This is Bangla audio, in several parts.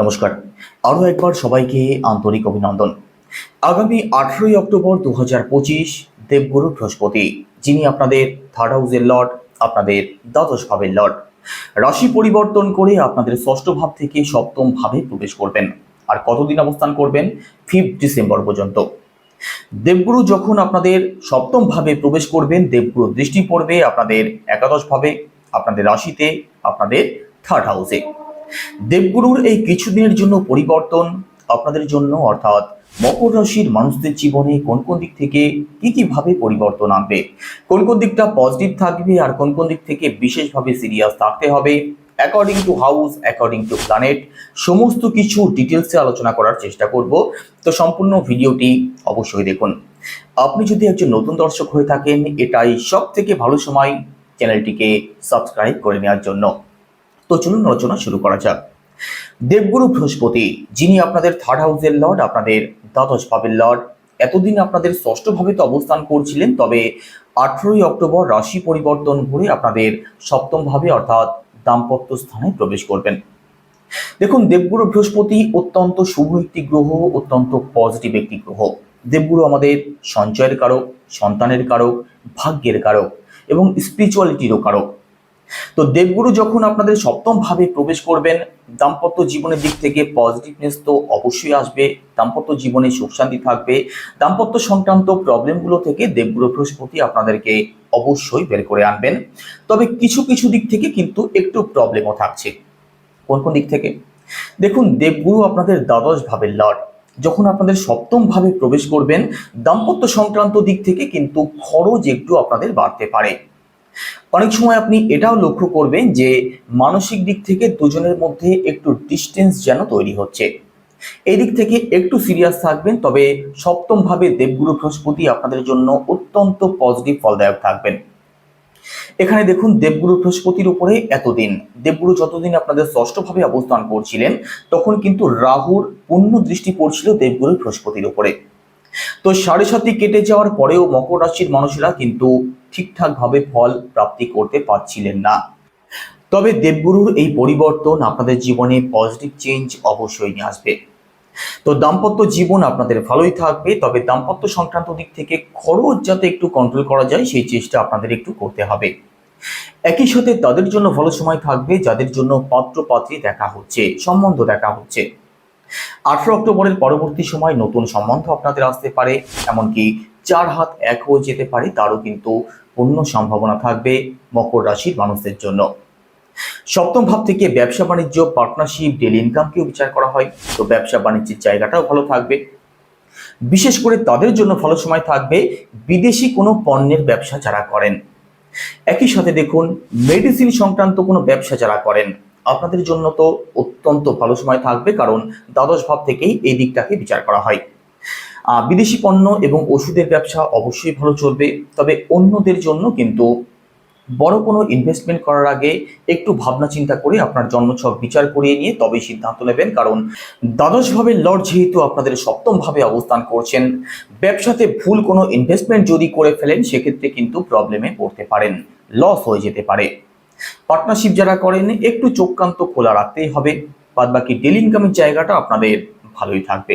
নমস্কার। আরও একবার সবাইকে আন্তরিক অভিনন্দন। আগামী আঠেরোই অক্টোবর দু হাজার পঁচিশ, দেবগুরু বৃহস্পতি, যিনি আপনাদের থার্ড হাউসের লর্ড আপনাদের দ্বাদশ ভাবের লর্ড রাশি পরিবর্তন করে আপনাদের ষষ্ঠ ভাব থেকে সপ্তম ভাবে প্রবেশ করবেন। আর কতদিন অবস্থান করবেন? ফিফথ ডিসেম্বর পর্যন্ত। দেবগুরু যখন আপনাদের সপ্তম ভাবে প্রবেশ করবেন, দেবগুরু দৃষ্টি পড়বে আপনাদের একাদশ ভাবে, আপনাদের রাশিতে, আপনাদের থার্ড হাউসে দেবগুরুর এই কিছুদিনের জন্য পরিবর্তন আপনাদের জন্য, অর্থাৎ মকর রাশির মানুষদের জীবনে কোন কোন দিক থেকে কি কীভাবে পরিবর্তন আনবে? কোন কোন দিকটা পজিটিভ থাকবে আর কোন কোন দিক থেকে বিশেষভাবে সিরিয়াস থাকতে হবে? According to house according to planet সমস্ত কিছু ডিটেলসে আলোচনা করার চেষ্টা করব। তো সম্পূর্ণ ভিডিওটি অবশ্যই দেখুন। আপনি যদি একজন নতুন দর্শক হয়ে থাকেন, এটাই সব থেকে ভালো সময় চ্যানেলটিকে সাবস্ক্রাইব করে নেওয়ার জন্য। তো চলুন রচনা শুরু করা যাক। দেবগুরু বৃহস্পতি, যিনি আপনাদের থার্ড হাউসের লর্ড আপনাদের দ্বাদশ ভাবের লর্ড এতদিন আপনাদের ষষ্ঠ ভাবে তো অবস্থান করছিলেন, তবে আঠেরোই অক্টোবর রাশি পরিবর্তন করে আপনাদের সপ্তম ভাবে অর্থাৎ দাম্পত্য স্থানে প্রবেশ করবেন। দেখুন, দেবগুরু বৃহস্পতি অত্যন্ত শুভ একটি গ্রহ, অত্যন্ত পজিটিভ একটি গ্রহ। দেবগুরু আমাদের সঞ্চয়ের কারক, সন্তানের কারক, ভাগ্যের কারক এবং স্পিরিচুয়ালিটিরও কারক। তো দেবগুরু যখন আপনাদের সপ্তম ভাবে প্রবেশ করবেন, দাম্পত্য জীবনের দিক থেকে পজিটিভনেস তো অবশ্যই আসবে, দাম্পত্য জীবনে সুখ শান্তি থাকবে, দাম্পত্য সংক্রান্ত প্রবলেমগুলো থেকে দেবগুরু বৃহস্পতি আপনাদেরকে অবশ্যই বের করে আনবেন। তবে কিছু কিছু দিক থেকে কিন্তু একটু প্রবলেমও থাকছে। কোন কোন দিক থেকে? দেখুন, দেবগুরু আপনাদের দ্বাদশ ভাবের লর্ড। যখন আপনাদের সপ্তম ভাবে প্রবেশ করবেন, দাম্পত্য সংক্রান্ত দিক থেকে কিন্তু খরচ একটু আপনাদের বাড়তে পারে। অনেক সময় আপনি এটাও লক্ষ্য করবেন যে মানসিক দিক থেকে দুজনের মধ্যে একটু ডিস্টেন্স যেন তৈরি হচ্ছে। এই দিক থেকে একটু সিরিয়াস থাকবেন, তবে সপ্তম ভাবে দেবগুরু বৃহস্পতি আপনাদের জন্য অত্যন্ত পজিটিভ ফলদায়ক থাকবেন। এখানে দেখুন, দেবগুরু বৃহস্পতির উপরে এতদিন, দেবগুরু যতদিন আপনাদের ষষ্ঠভাবে অবস্থান করছিলেন, তখন কিন্তু রাহুর পূর্ণ দৃষ্টি পড়ছিল দেবগুরু বৃহস্পতির উপরে। তো সাড়ে সাতি কেটে যাওয়ার পরেও মকর রাশির মানুষেরা কিন্তু ঠিকঠাকভাবে ফল প্রাপ্তি করতে পারছিলেন না। তবে দেবগুরুর এই পরিবর্তন আপনাদের জীবনে পজিটিভ চেঞ্জ অবশ্যই নিয়ে আসবে। তো দাম্পত্য জীবন আপনাদের ভালোই থাকবে, তবে দাম্পত্য সংক্রান্ত দিক থেকে খরচ যাতে একটু কন্ট্রোল করা যায়, সেই চেষ্টা আপনাদের একটু করতে হবে। একই সাথে তাদের জন্য ভালো সময় থাকবে, যাদের জন্য পাত্র পাত্রী দেখা হচ্ছে, সম্বন্ধ দেখা হচ্ছে। আঠারো অক্টোবরের পরবর্তী সময় নতুন সম্বন্ধ আপনাদের আসতে পারে, এমনকি চার হাত এক হয়ে যেতে পারে, তারও কিন্তু পূর্ণ সম্ভাবনা থাকবে মকর রাশির মানুষদের জন্য। সপ্তম ভাব থেকে ব্যবসা বাণিজ্য পার্টনারশিপ ডেলি ইনকামকেও বিচার করা হয়। তো ব্যবসা বাণিজ্যের জায়গাটাও ভালো থাকবে। বিশেষ করে তাদের জন্য ভালো সময় থাকবে বিদেশি কোনো পণ্যের ব্যবসা যারা করেন। একই সাথে দেখুন মেডিসিন সংক্রান্ত কোনো ব্যবসা যারা করেন, আপনাদের জন্য তো অত্যন্ত ভালো সময় থাকবে, কারণ দ্বাদশ ভাব থেকেই এই দিকটাকে বিচার করা হয়। বিদেশি পণ্য এবং ওষুধের ব্যবসা অবশ্যই ভালো চলবে। তবে অন্যদের জন্য কিন্তু বড় কোনো ইনভেস্টমেন্ট করার আগে একটু ভাবনা চিন্তা করে আপনার জন্মছক বিচার করিয়ে নিয়ে তবেই সিদ্ধান্ত নেবেন। কারণ দ্বাদশ ভাবের লর্ড যেহেতু আপনাদের সপ্তম ভাবে অবস্থান করছেন, ব্যবসাতে ভুল কোনো ইনভেস্টমেন্ট যদি করে ফেলেন, সেক্ষেত্রে কিন্তু প্রবলেমে পড়তে পারেন। লস হয়ে যেতে পারে। পার্টনারশিপ যারা করেন, একটু চোখ কান তো খোলা রাখতেই হবে। বাদ বাকি ডেলি ইনকামের জায়গাটা আপনাদের ভালোই থাকবে।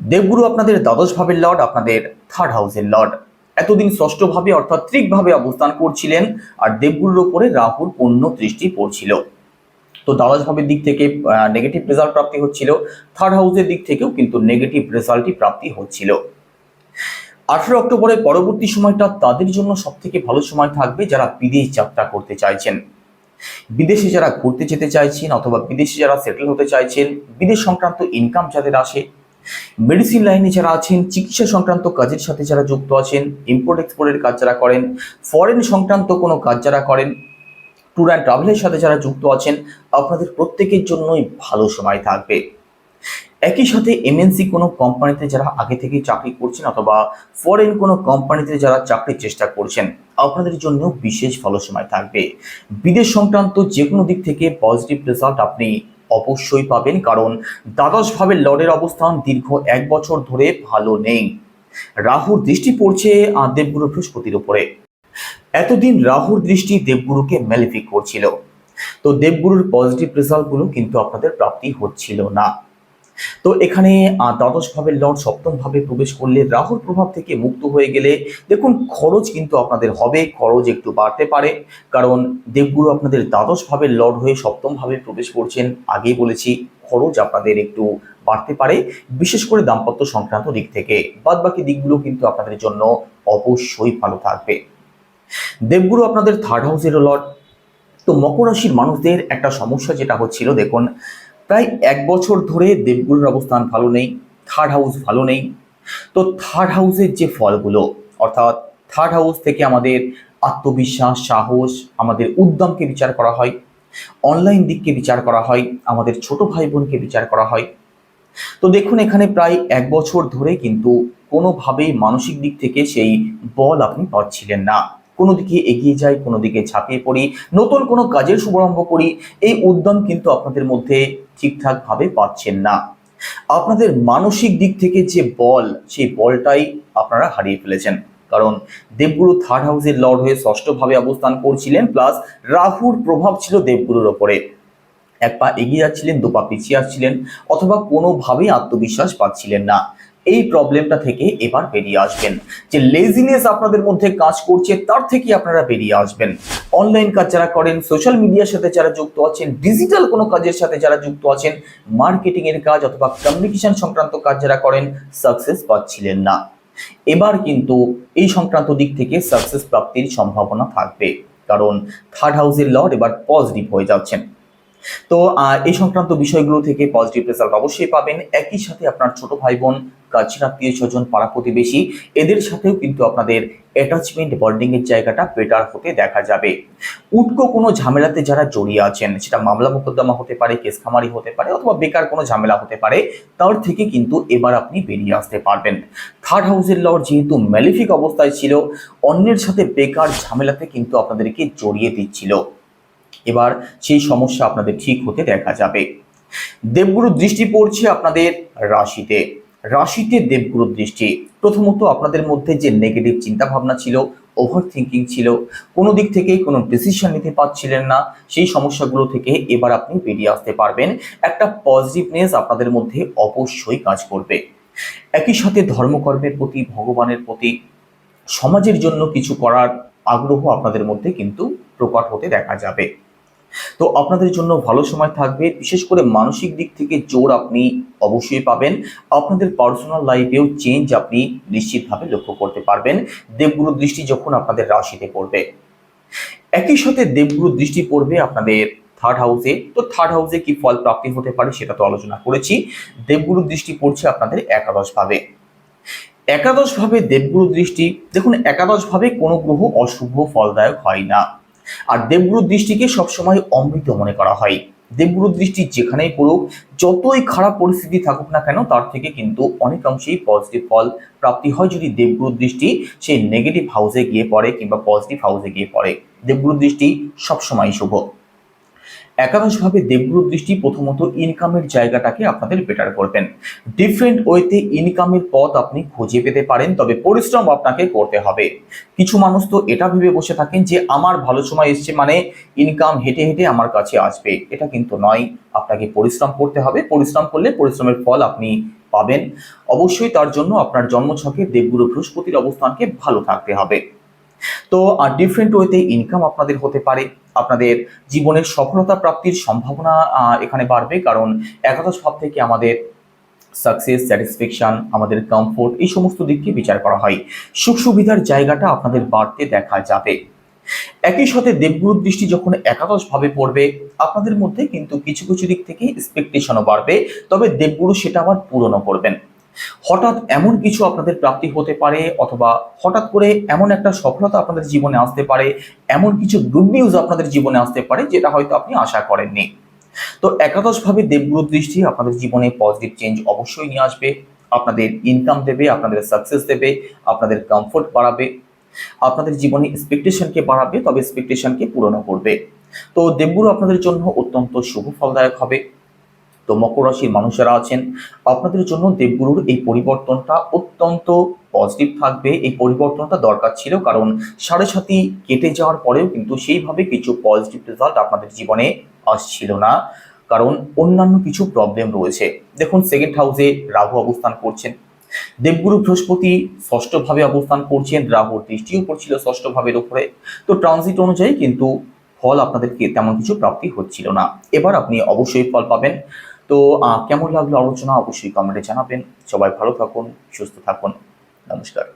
দেবগুরু আপনাদের দ্বাদশ ভাবের লর্ড, আপনাদের থার্ড হাউসের লর্ড। এতদিন ষষ্ঠ ভাবে অর্থাৎ ত্রিক ভাবে অবস্থান করছিলেন আর দেবগুরুর ওপরে রাহুর পূর্ণ দৃষ্টি পড়ছিল। তো দ্বাদশ ভাবের দিক থেকে নেগেটিভ রেজাল্ট প্রাপ্তি হচ্ছিল থার্ড হাউসের দিক থেকেও কিন্তু নেগেটিভ রেজাল্টই প্রাপ্তি হচ্ছিল। আঠেরো অক্টোবরের পরবর্তী সময়টা তাদের জন্য সব থেকে ভালো সময় থাকবে যারা বিদেশ যাত্রা করতে চাইছেন। বিদেশে যারা ঘুরতে যেতে চাইছেন অথবা বিদেশে যারা সেটেল হতে চাইছেন, বিদেশ সংক্রান্ত ইনকাম যাদের আসে মেডিসিন লাইনে যারা আছেন, চিকিৎসা সংক্রান্ত কাজের সাথে যারা যুক্ত আছেন ইম্পোর্ট এক্সপোর্টের কাজ যারা করেন ফরেন সংক্রান্ত কোনো কাজ যারা করেন ট্যুর অ্যান্ড ট্রাভেলের সাথে যারা যুক্ত আছেন, আপনাদের প্রত্যেকের জন্যই ভালো সময় থাকবে। একই সাথে এমএনসি কোনো কোম্পানিতে যারা আগে থেকে চাকরি করছেন অথবা ফরেন কোনো কোম্পানিতে যারা চাকরির চেষ্টা করছেন, আপনাদের জন্য বিশেষ ভালো সময় থাকবে। বিদেশ সংক্রান্ত যে কোনো দিক থেকে পজিটিভ রেজাল্ট আপনি অবশ্যই পাবেন, কারণ দ্বাদশভাবে লর্ডের অবস্থান দীর্ঘ এক বছর ধরে ভালো নেই। রাহুর দৃষ্টি পড়ছে দেবগুরু বৃহস্পতির উপরে। এতদিন রাহুর দৃষ্টি দেবগুরুকে ম্যালিফিক করছিল। তো দেবগুরুর পজিটিভ রেজাল্টগুলো কিন্তু আপনাদের প্রাপ্তি হচ্ছিল না। তো এখানে দ্বাদশ ভাবের লর্ড সপ্তম ভাবে প্রবেশ করলে রাহুর প্রভাব থেকে মুক্ত হয়ে গেলে দেখুন খরচ কিন্তু আপনাদের হবে, খরচ একটু বাড়তে পারে। কারণ দেবগুরু আপনাদের দ্বাদশ ভাবের লর্ড হয়ে সপ্তম ভাবে প্রবেশ করছেন, আগেই বলেছি, খরচ আপনাদের একটু বাড়তে পারে। বিশেষ করে দাম্পত্য সংক্রান্ত দিক থেকে। বাদ বাকি দিকগুলো কিন্তু আপনাদের জন্য অবশ্যই ভালো থাকবে। দেবগুরু আপনাদের থার্ড হাউসের লর্ড। তো মকর রাশির মানুষদের একটা সমস্যা যেটা হচ্ছিল, দেখুন প্রায় এক বছর ধরে দেবগুরুর অবস্থান ভালো নেই থার্ড হাউস ভালো নেই। তো থার্ড হাউসের যে ফলগুলো, অর্থাৎ থার্ড হাউস থেকে আমাদের আত্মবিশ্বাস, সাহস, আমাদের উদ্যমকে বিচার করা হয় অনলাইন দিককে বিচার করা হয়, আমাদের ছোট ভাই বোনকে বিচার করা হয়। তো দেখুন, এখানে প্রায় এক বছর ধরে কিন্তু কোনোভাবেই মানসিক দিক থেকে সেই বল আপনি পাচ্ছিলেন না। কোনো দিকে এগিয়ে যাই, কোনো দিকে ঝাঁপিয়ে পড়ি, নতুন কোনো কাজের শুভারম্ভ করি, এই উদ্যম কিন্তু আপনাদের মধ্যে ঠিকঠাকভাবে পাচ্ছেন না। আপনাদের মানসিক দিক থেকে যে বল, সেই বলটাই আপনারা হারিয়ে ফেলেছেন। কারণ দেবগুরু থার্ড হাউসের লর্ড হয়ে ষষ্ঠভাবে অবস্থান করছিলেন প্লাস রাহুর প্রভাব ছিল দেবগুরুর ওপরে। এক পা এগিয়ে যাচ্ছিলেন, দু পা পিছিয়ে আসছিলেন, অথবা কোনোভাবেই আত্মবিশ্বাস পাচ্ছিলেন না। এই প্রবলেমটা থেকে এবার বেরিয়ে আসবেন। যে লেজিনেস আপনাদের মধ্যে কাজ করছে, তার থেকে আপনারা বেরিয়ে আসবেন। অনলাইন কাজ যারা করেন সোশ্যাল মিডিয়ার সাথে যারা যুক্ত আছেন ডিজিটাল কোনো কাজের সাথে যারা যুক্ত আছেন মার্কেটিং এর কাজ অথবা কমিউনিকেশন সংক্রান্ত কাজ যারা করেন সাকসেস পাচ্ছিলেন না। এবার কিন্তু এই সংক্রান্ত দিক থেকে সাকসেস প্রাপ্তির সম্ভাবনা থাকবে। কারণ থার্ড হাউসের লর্ড এবার পজিটিভ হয়ে যাচ্ছেন। তো এই সংক্রান্ত বিষয়গুলো থেকে পজিটিভ রেজাল্ট অবশ্যই পাবেন। একই সাথে আপনার ছোট ভাই বোন কাছের আত্মীয় স্বজন, পাড়া প্রতিবেশী, এদের সাথেও কিন্তু আপনাদের অ্যাটাচমেন্ট বন্ডিং এর জায়গাটা বেটার হতে দেখা যাবে। উটকো কোনো ঝামেলাতে যারা জড়িয়ে আছেন, সেটা মামলা মোকদ্দমা হতে পারে, কেস খামারি হতে পারে, অথবা বেকার কোনো ঝামেলা হতে পারে, তার থেকে কিন্তু এবার আপনি বেরিয়ে আসতে পারবেন। থার্ড হাউসের লর্ড যেহেতু ম্যালিফিক অবস্থায় ছিল, অন্যের সাথে বেকার ঝামেলাতে কিন্তু আপনাদেরকে জড়িয়ে দিচ্ছিল। এবার সেই সমস্যা আপনাদের ঠিক হতে দেখা যাবে। দেবগুরুর দৃষ্টি পড়ছে আপনাদের রাশিতে। রাশিতে দেবগুরুর দৃষ্টি। প্রথমত আপনাদের মধ্যে যে নেগেটিভ চিন্তা ভাবনা ছিল ওভার থিঙ্কিং ছিল, কোনো দিক থেকেই কোনো ডিসিশন নিতে পারছিলেন না, সেই সমস্যাগুলো থেকে এবার আপনি বেরিয়ে আসতে পারবেন। একটা পজিটিভনেস আপনাদের মধ্যে অবশ্যই কাজ করবে। একই সাথে ধর্মকর্মের প্রতি, ভগবানের প্রতি, সমাজের জন্য কিছু করার আগ্রহ আপনাদের মধ্যে কিন্তু প্রকট হতে দেখা যাবে। তো আপনাদের জন্য ভালো সময় থাকবে। বিশেষ করে মানসিক দিক থেকে জোর আপনি অবশ্যই পাবেন। আপনাদের পার্সোনাল লাইফেও চেঞ্জ আপনি নিশ্চিতভাবে লক্ষ্য করতে পারবেন। দেবগুরু দৃষ্টি যখন আপনাদের রাশিতে পড়বে। একই সাথে দেবগুরু দৃষ্টি পড়বে আপনাদের থার্ড হাউসে তো থার্ড হাউসে কি ফল প্রাপ্তি হতে পারে সেটা তো আলোচনা করেছি। দেবগুরু দৃষ্টি পড়ছে আপনাদের একাদশ ভাবে একাদশ ভাবে দেবগুরু দৃষ্টি, দেখুন একাদশ ভাবে কোনো গ্রহ অশুভ ফলদায়ক হয় না। আর দেবগুরুর দৃষ্টিকে সবসময় অমৃত মনে করা হয়। দেবগুরুর দৃষ্টি যেখানেই পড়ুক, যতই খারাপ পরিস্থিতি থাকুক না কেন, তার থেকে কিন্তু অনেকাংশেই পজিটিভ ফল প্রাপ্তি হয় যদি দেবগুরুর দৃষ্টি সেই নেগেটিভ হাউসে গিয়ে পড়ে কিংবা পজিটিভ হাউসে গিয়ে পড়ে। দেবগুরুর দৃষ্টি সবসময় শুভ। একাদশভাবে দেবগুরুর দৃষ্টি প্রথমত ইনকামের জায়গাটাকে আপনাদের বেটার করবেন। ডিফারেন্ট ওয়েতে ইনকামের পথ আপনি খুঁজে পেতে পারেন, তবে পরিশ্রম আপনাকে করতে হবে। কিছু মানুষ তো এটা ভেবে বসে থাকেন যে, আমার ভালো সময় এসছে মানে ইনকাম হেঁটে হেঁটে আমার কাছে আসবে। এটা কিন্তু নয়। আপনাকে পরিশ্রম করতে হবে। পরিশ্রম করলে পরিশ্রমের ফল আপনি পাবেন। অবশ্যই তার জন্য আপনার জন্মছকে দেবগুরু বৃহস্পতির অবস্থানকে ভালো থাকতে হবে। তো ডিফারেন্ট ওয়েতে ইনকাম আপনাদের হতে পারে। আপনাদের জীবনের সফলতা প্রাপ্তির সম্ভাবনা এখানে বাড়বে। কারণ একাদশ ভাব থেকে আমাদের সাকসেস স্যাটিসফ্যাকশন আমাদের কমফোর্ট এই সমস্ত দিককে বিচার করা হয়। সুখ সুবিধার জায়গাটা আপনাদের বাড়তে দেখা যাবে। একই সাথে দেবগুরুর দৃষ্টি যখন একাদশ ভাবে পড়বে, আপনাদের মধ্যে কিন্তু কিছু কিছু দিক থেকে এক্সপেকটেশনও বাড়বে। তবে দেবগুরু সেটা আবার পূরণও করবেন। হঠাৎ এমন কিছু আপনাদের প্রাপ্তি হতে পারে অথবা হঠাৎ করে এমন একটা সফলতা আপনাদের জীবনে আসতে পারে, এমন কিছু গুড নিউজ আপনাদের জীবনে আসতে পারে যেটা হয়তো আপনি আশা করেননি। তো একাদশ ভাবে দেবগুরুর দৃষ্টি আপনাদের জীবনে পজিটিভ চেঞ্জ অবশ্যই নিয়ে আসবে, আপনাদের ইনকাম দেবে, আপনাদের সাকসেস দেবে, আপনাদের কমফোর্ট বাড়াবে, আপনাদের জীবনে এক্সপেকটেশনকে বাড়াবে, তবে এক্সপেকটেশনকে পূরণও করবে। তো দেবগুরু আপনাদের জন্য অত্যন্ত শুভ ফলদায়ক হবে। তো মকর রাশির মানুষেরা আছেন। আপনাদের জন্য দেবগুরুর এই পরিবর্তনটা অত্যন্ত পজিটিভ থাকবে। এই পরিবর্তনটা দরকার ছিল কারণ সাড়ে সাতি কেটে যাওয়ার পরেও কিন্তু সেইভাবে কিছু পজিটিভ রেজাল্ট আপনাদের জীবনে আসছিল না। কারণ অন্যান্য কিছু প্রবলেম রয়েছে। দেখুন সেকেন্ড হাউসে রাহু অবস্থান করছেন। দেবগুরু বৃহস্পতি ষষ্ঠভাবে অবস্থান করছেন। রাহুর দৃষ্টিও পড়ছিল ষষ্ঠ ভাবের উপরে। তো ট্রানজিট অনুযায়ী কিন্তু ফল আপনাদেরকে তেমন কিছু প্রাপ্তি হচ্ছিল না। এবার আপনি অবশ্যই ফল পাবেন। তো কেমন লাগল আলোচনা? অবশ্যই কমেন্টে জানাবেন। সবাই ভালো থাকুন সুস্থ থাকুন। নমস্কার।